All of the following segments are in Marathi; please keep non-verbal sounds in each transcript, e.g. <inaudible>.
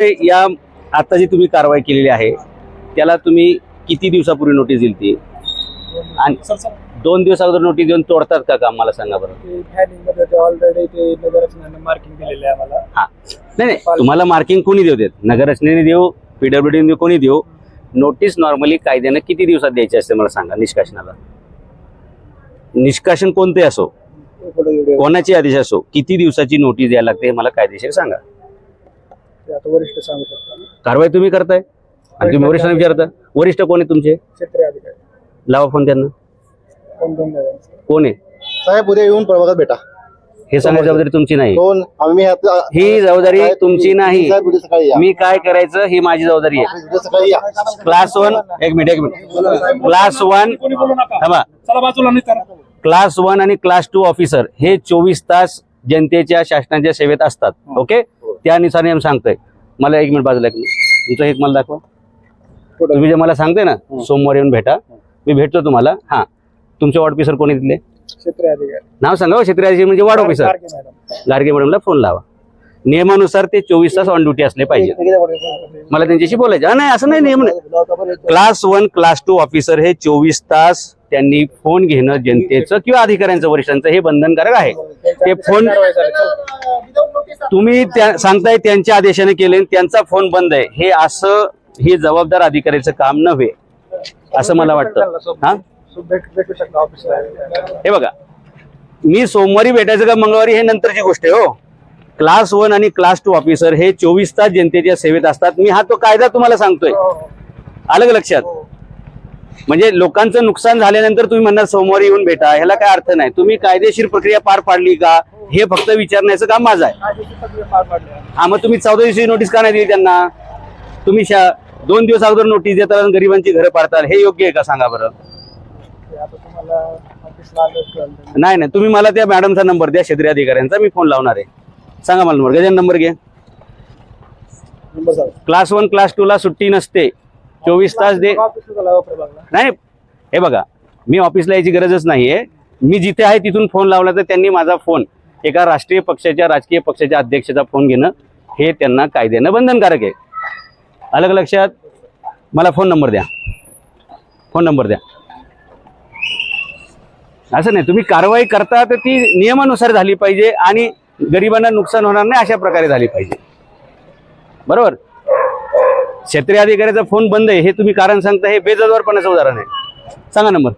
या आता जी तुम्ही कारवाई केलेली आहे त्याला तुम्ही किती दिवसापूर्वी नोटीस दिली ती? आणि दोन दिवस अगोदर नोटीस देऊन तोडतात का काम मला सांगा बरं. ऑलरेडी ते नगररचनेनं मार्किंग दिलेलं आहे आम्हाला. हा. नाही नाही. तुम्हाला मार्किंग कोणी देऊ देत? नगररचनेने देऊ पीडब्ल्यूडी देऊ कोणी देऊ? नोटीस नॉर्मली कायद्यानं किती दिवसात द्यायची असते मला सांगा निष्काशनाला निष्काशन कोणते असो कोणाचे आदेश असो किती दिवसाची नोटीस द्यायला लागते हे मला कायदेशीर सांगा. ते आता वरिष्ठ सांगू शकतो. कारवाई तुम्ही करताय? आणि तुम्ही वरिष्ठांना विचारता? वरिष्ठ कोण आहे तुमचे? क्षेत्रीय अधिकारी. लावा फोन त्यांना. कोण आहे? साहेब उद्या येऊन प्रभागात भेटा. हे सांगायची जबाबदारी तुमची नाही. दोन आम्ही आता- ही जबाबदारी साहेब, तुमची नाही. साहेब उद्या सकाळी या. मी काय करायचं ही माझी जबाबदारी आहे. उद्या सकाळी या. क्लास वन एक मिनिट एक मिनिट क्लास वन थांबा. चला बाजूला नाही तर. क्लास वन आणि क्लास टू ऑफिसर हे चोवीस तास जनतेच्या शासनाच्या सेवेत असतात. ओके त्यानुसार मी सांगतोय. मला एक मिनिट बाजूला एक मिनिट. तुमचं एक मला दाखवा. तुम्ही जे मला सांगते ना सोमवारी येऊन भेटा. मी भेटतो तुम्हाला. हा. तुमचे वॉर्ड ऑफिसर कोणी अधिकारी. नाव सांगा हो, क्षेत्रीय म्हणजे वॉर्ड ऑफिसर गारगे मॅडमला फोन लावा. नियमानुसार ते चोवीस तास ऑन ड्युटी असले पाहिजे. मला त्यांच्याशी बोलायचं. नाही असं नाही नियम नाही. Class one class two officer हे चोवीस तास त्यांनी फोन घेणं जनतेचं किंवा अधिकाऱ्यांचं वरिष्ठांचं हे बंधनकारक आहे. ते फोन तुम्ही त्या सांगताय त्यांच्या आदेशाने केले आणि त्यांचा फोन बंद आहे. हे असं हे जबाबदार अधिकाऱ्याचं काम नव्हे असं मला वाटतं. हा? हे बघा मी सोमवारी भेटायचं का मंगळवारी हे नंतरची गोष्ट आहे हो. क्लास वन आणि क्लास टू ऑफिसर हे चोवीस तास जनतेच्या सेवेत असतात. मी हा तो कायदा तुम्हाला सांगतोय. आलं लक्षात? म्हणजे लोकांचं नुकसान झाल्यानंतर तुम्ही म्हणणार सोमवारी येऊन भेटा ह्याला काय अर्थ नाही. तुम्ही कायदेशीर प्रक्रिया पार पाडली का हे फक्त विचारण्याचं काम माझं आहे. हा मग तुम्ही चौदा दिवशी नोटीस का नाही दिली त्यांना. तुम्ही दोन दिवस अगोदर नोटीस देता गरिबांची घरं पाडताल. हे योग्य आहे का? सांगा बरं. नाही नाही. तुम्ही मला त्या मॅडमचा नंबर द्या क्षेत्रीय अधिकाऱ्यांचा. मी फोन लावणार आहे. सांगा मला नंबर गजान नंबर घे. क्लास वन क्लास टू ला सुट्टी नसते. चोवीस तास दे. नाही हे बघा मी ऑफिसला यायची गरजच नाहीये. मी जिथे आहे तिथून फोन लावला तर त्यांनी माझा फोन एका राष्ट्रीय पक्षाच्या राजकीय पक्षाच्या अध्यक्षाचा फोन घेणं हे त्यांना कायद्यानं बंधनकारक आहे. अलग लक्षात मला फोन नंबर द्या. फोन नंबर द्या. असं नाही तुम्ही कारवाई करता तर ती नियमानुसार झाली पाहिजे आणि गरिबांना नुकसान होणार नाही अशा प्रकारे झाली पाहिजे. बरोबर? क्षेत्रीय अधिकाऱ्याचा फोन बंद आहे हे तुम्ही कारण सांगता हे बेजबाबदारपणाचं उदाहरण आहे. सांगा नंबर.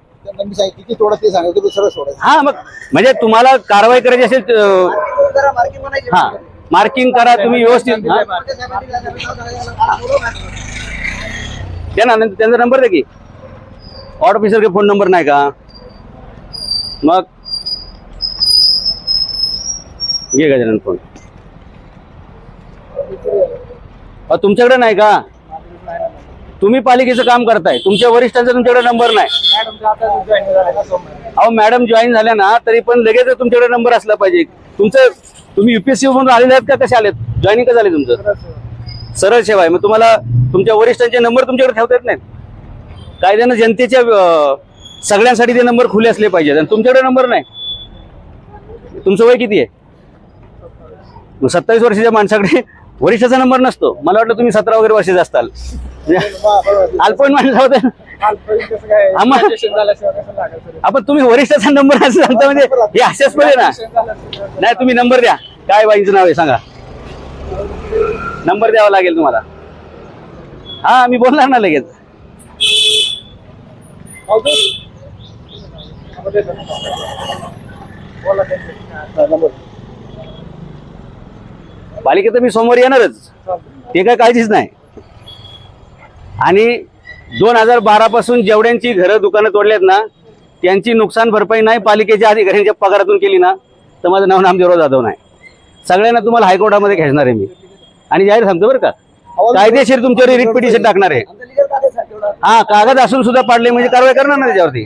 हा मग म्हणजे तुम्हाला कारवाई करायची असेल हा मार्किंग करा तुम्ही व्यवस्थित ना त्यांचा नंबर द्या की. ऑर्ड ऑफिसर फोन नंबर नाही का? मग. घे गजानन फोन. तुमच्याकडे नाही का? तुम्ही पालिकेचं काम करताय. तुमच्या वरिष्ठांचा तुमच्याकडे नंबर नाही. अहो मॅडम जॉईन झाल्या ना तरी पण लगेच तुमच्याकडे नंबर असला पाहिजे. तुमचं तुम्ही युपीएससी म्हणून आलेले आहेत का? कसे आलेत? जॉईनिंग का झाले तुमचं? सरळ सेवा आहे. मग तुम्हाला तुमच्या वरिष्ठांचे नंबर तुमच्याकडे ठेवता येत नाहीत. कायद्यानं जनतेच्या सगळ्यांसाठी ते नंबर खुले असले पाहिजेत. आणि तुमच्याकडे नंबर नाही. तुमचं वय किती आहे? मग सत्तावीस वर्षाच्या माणसाकडे <laughs> वरिष्ठाचा नंबर नसतो. मला वाटलं तुम्ही सतरा वगैरे वर्षाचे असताल. अल्पवयीन माणसं होते आपण तुम्ही वरिष्ठाचा नंबर असं सांगता म्हणजे हे हास्यास्पद आहे ना. नाही तुम्ही नंबर द्या. काय बाईंचं नाव आहे सांगा. नंबर द्यावा लागेल तुम्हाला. हा मी बोलणार ना लगेच. पालिकेत मी सोमवारी येणारच. ते काय काळजीच नाही. आणि दोन हजार बारा पासून जेवढ्यांची घरं दुकानं तोडलेत ना त्यांची नुकसान भरपाई नाही पालिकेच्या अधिकाऱ्यांच्या पगारातून केली ना तर माझं नाव नामदेवराव जाधव नाही. सगळ्यांना तुम्हाला हायकोर्टामध्ये खेचणार आहे मी. आणि जाहीर सांगतो बरं का. कायदेशीर तुमच्यावर रिट पिटिशन टाकणार आहे. हा कागद असून सुद्धा पाडले म्हणजे कारवाई करणार ना त्याच्यावरती.